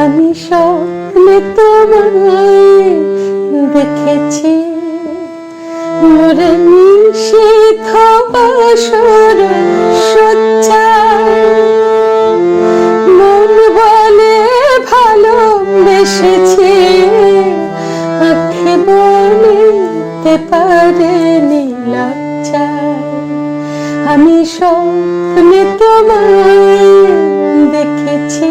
আমি স্বপ্নে তোমায় দেখেছি। মোরে নিষেধ বাসর সজ্জায় মন বলে ভালোবেসেছি। আখে বলতে পারে নীলাচার আমি স্বপ্নে তোমায় দেখেছি।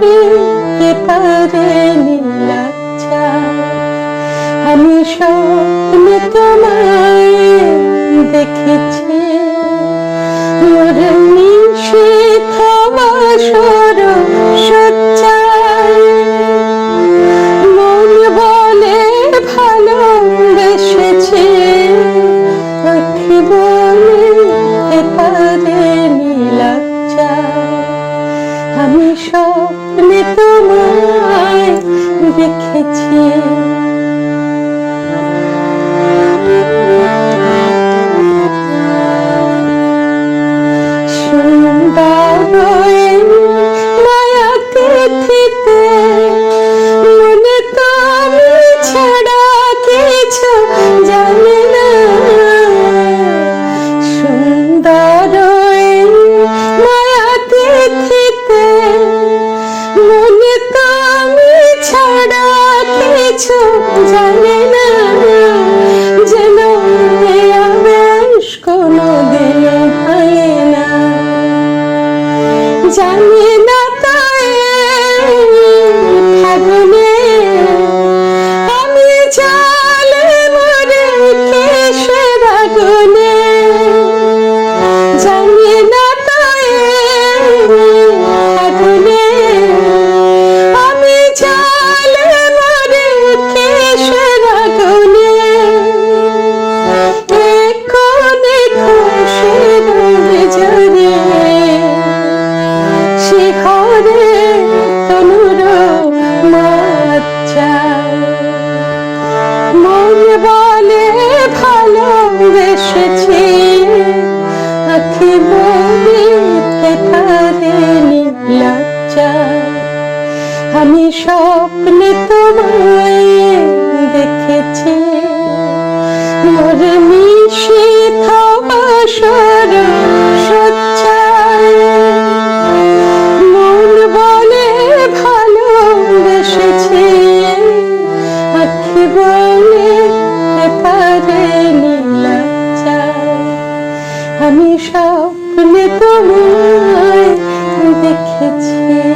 বলতে পারে নীলাচ্ছা আমি স্বপ্নে তোমায় দেখেছি। মোর বাসর তোমায় দেখেছি সুন্দর মায়া কিছু জানে না যেন কোনো কোনোদিন হয় না। জানি না তাই আমি চালে ভালোবেসেছি আখি আমি স্বপ্নে তোমায় দেখেছি। মোর নিষিদ্ধ আমি স্বপ্নে তোমায় দেখেছি।